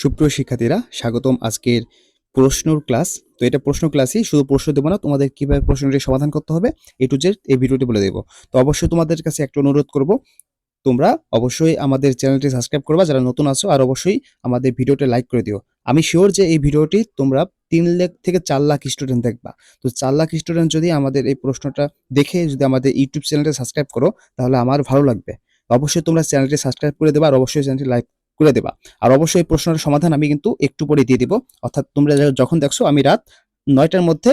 সুপ্রিয় শিক্ষার্থীরা, স্বাগতম আজকের প্রশ্নর ক্লাস। তো এটা প্রশ্ন ক্লাসই, শুধু প্রশ্ন দেবো না, তোমাদের কীভাবে প্রশ্নটি সমাধান করতে হবে এ টু জেড এই ভিডিওটি বলে দেবো। তো অবশ্যই তোমাদের কাছে একটা অনুরোধ করব, তোমরা অবশ্যই আমাদের চ্যানেলটি সাবস্ক্রাইব করবা, যারা নতুন আছো, আর অবশ্যই আমাদের ভিডিওটা লাইক করে দিও। আমি শিওর যে এই ভিডিওটি তোমরা তিন লাখ থেকে চার লাখ স্টুডেন্ট দেখবা। তো চার লাখ স্টুডেন্ট যদি আমাদের এই প্রশ্নটা দেখে যদি আমাদের ইউটিউব চ্যানেলটা সাবস্ক্রাইব করো, তাহলে আমার ভালো লাগবে। অবশ্যই তোমরা চ্যানেলটি সাবস্ক্রাইব করে দেবা, আর অবশ্যই চ্যানেলটি লাইক করে দেবা। আর অবশ্যই এই প্রশ্নের সমাধান আমি কিন্তু একটু পরে দিয়ে দিব। অর্থাৎ তোমরা যখন দেখছ আমি রাত নয়টার মধ্যে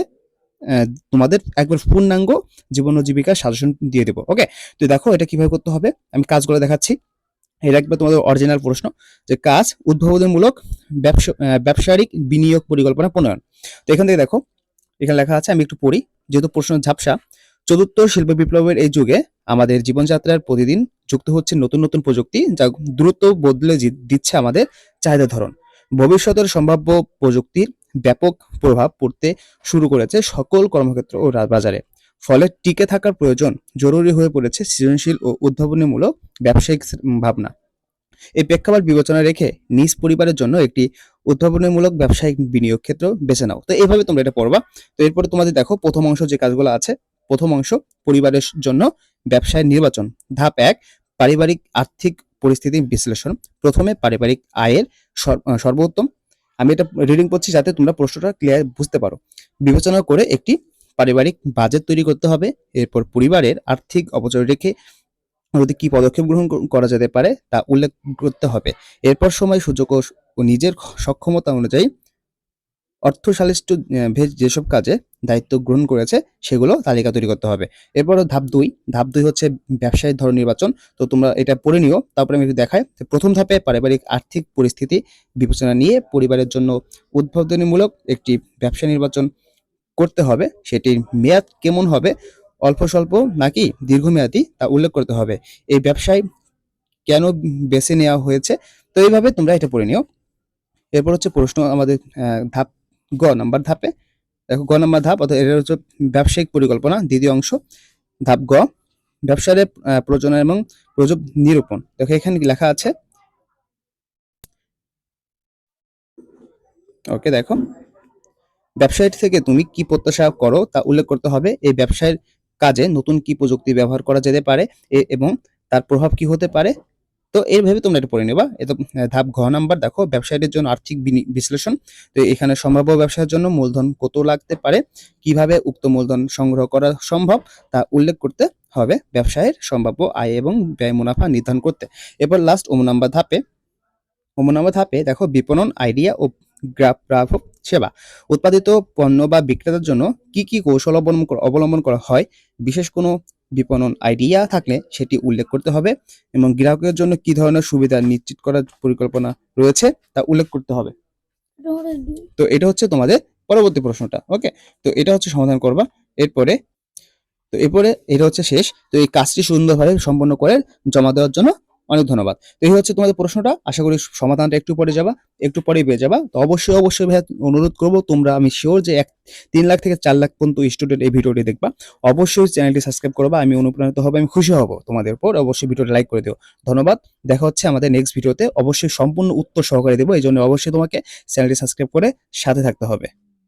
তোমাদের একবার পূর্ণাঙ্গ জীবন ও জীবিকার সাজেশন দিয়ে দেবো। ওকে? তো দেখো এটা কীভাবে করতে হবে। আমি কাজগুলো দেখাচ্ছি। এটা একবার তোমাদের অরিজিনাল প্রশ্ন যে কাজ উদ্ভাবনমূলক ব্যবসা ব্যবসায়িক বিনিয়োগ পরিকল্পনা প্রণয়ন। তো এখান থেকে দেখো, এখানে লেখা আছে, আমি একটু পড়ি। যেহেতু প্রশ্ন ঝাপসা চতুর্থ শিল্প বিপ্লবের এই যুগে আমাদের জীবনযাত্রার প্রতিদিন যুক্ত হচ্ছে নতুন নতুন প্রযুক্তি যা দ্রুত বদলে দিচ্ছে আমাদের চাহিদা ধরন। ভবিষ্যতের সম্ভাব্য প্রযুক্তির ব্যাপক প্রভাব পড়তে শুরু করেছে সকল কর্মক্ষেত্র ও বাজারে। ফলে টিকে থাকার প্রয়োজন জরুরি হয়ে পড়েছে সৃজনশীল ও উদ্ভাবনীমূলক ব্যবসায়িক ভাবনা। এই প্রেক্ষাপট বিবেচনা রেখে নিজ পরিবারের জন্য একটি উদ্ভাবনীমূলক ব্যবসায়িক বিনিয়োগ ক্ষেত্র বেছে নাও। তো এইভাবে তোমরা এটা পড়বা। তো এরপরে তোমাদের দেখো প্রথম অংশ যে কাজগুলো আছে প্রথম অংশ, পরিবারের জন্য ব্যবসায় নির্বাচন। ধাপ এক, পারিবারিক আর্থিক পরিস্থিতি বিশ্লেষণ। প্রথমে পারিবারিক আয়ের সর্বোত্তম। আমি এটা রিডিং করছি যাতে তোমরা প্রশ্নটা ক্লিয়ার বুঝতে পারো। বিবেচনা করে একটি পারিবারিক বাজেট তৈরি করতে হবে। এরপর পরিবারের আর্থিক অপচয় রেখে যদি কি পদক্ষেপ গ্রহণ করা যেতে পারে তা উল্লেখ করতে হবে। এরপর সময়, সুযোগ ও নিজের সক্ষমতা অনুযায়ী অর্থশালিষ্ট আহ, ভেদ যেসব কাজে দায়িত্ব গ্রহণ করেছে সেগুলো তালিকা তৈরি করতে হবে। এরপর ধাপ দুই ধাপ দুই হচ্ছে ব্যবসায়িক ধরন নির্বাচন। তো তোমরা এটা পড়ে নিও তারপরে আমি একটু দেখাই। প্রথম ধাপে পারিবারিক আর্থিক পরিস্থিতি বিবেচনা নিয়ে পরিবারের জন্য উদ্বোধনীমূলক একটি ব্যবসা নির্বাচন করতে হবে। সেটির মেয়াদ কেমন হবে? অল্প স্বল্প নাকি দীর্ঘমেয়াদী? তা উল্লেখ করতে হবে। এই ব্যবসায় কেন বেছে নেওয়া হয়েছে? তো এইভাবে তোমরা এটা পড়ে নিও। এরপর হচ্ছে প্রশ্ন আমাদের ধাপ গ নাম্বার ধাপে। দেখো গ নাম্বার ধাপ অর্থাৎ এটা হচ্ছে ব্যবসায়িক পরিকল্পনা দ্বিতীয় অংশ। ধাপ গ ব্যবসায় আহ, প্রযোজনা এবং প্রযোগ নিরূপণ। দেখো এখানে লেখা আছে? ওকে দেখো। ব্যবসায়ী থেকে তুমি কি প্রত্যাশা করো তা উল্লেখ করতে হবে। এই ব্যবসায়ের কাজে নতুন কি প্রযুক্তি ব্যবহার করা যেতে পারে? এবং তার প্রভাব কি হতে পারে? তো এইভাবে তোমরা এটা পড়ে নেবা। এত ধাপ ঘ নাম্বার, দেখো, ব্যবসায়ীদের জন্য আর্থিক বিশ্লেষণ। তো এখানে সম্ভাব্য ব্যবসার জন্য মূলধন কত লাগতে পারে? কীভাবে উক্ত মূলধন সংগ্রহ করা সম্ভব? তা উল্লেখ করতে হবে ব্যবসায়ের সম্ভাব্য আয় এবং ব্যয় মুনাফা নির্ধারণ করতে। এরপর লাস্ট ওম নাম্বার ধাপে, ওম নাম্বার ধাপে দেখো বিপণন আইডিয়া ও গ্রাহক সেবা। উৎপাদিত পণ্য বা বিক্রেতার জন্য কি কি কৌশল অবলম্বন অবলম্বন করা হয়? বিশেষ কোনো বিপণন আইডিয়া থাকলে সেটি উল্লেখ করতে হবে এবং গ্রাহকের জন্য কি ধরনের সুবিধা নিশ্চিত করার পরিকল্পনা রয়েছে তা উল্লেখ করতে হবে। তো এটা হচ্ছে তোমাদের পরবর্তী প্রশ্নটা ওকে তো এটা হচ্ছে সমাধান করবা। এরপরে, তো এরপরে এটা হচ্ছে শেষ। তো এই কাজটি সুন্দরভাবে সম্পন্ন করে জমা দেওয়ার জন্য অনেক ধন্যবাদ। তো এই হচ্ছে তোমাদের প্রশ্নটা। আশা করি সমাধানটা একটু পরে যাবা, একটু পরেই পেয়ে যাবা। তো অবশ্যই অবশ্যই ভাইয়া অনুরোধ করব, তোমরা আমি শিওর যে এক তিন লাখ থেকে চার লাখ পর্যন্ত স্টুডেন্ট এই ভিডিওটি দেখবা। অবশ্যই চ্যানেলটি সাবস্ক্রাইব করবা, আমি অনুপ্রাণিত হবে, আমি খুশি হব তোমাদের উপর। অবশ্যই ভিডিওটা লাইক করে দিও। ধন্যবাদ। দেখা হচ্ছে আমাদের নেক্সট ভিডিওতে অবশ্যই সম্পূর্ণ উত্তর সহকারে দেবো, এই জন্য অবশ্যই তোমাকে চ্যানেলটি সাবস্ক্রাইব করে সাথে থাকতে হবে।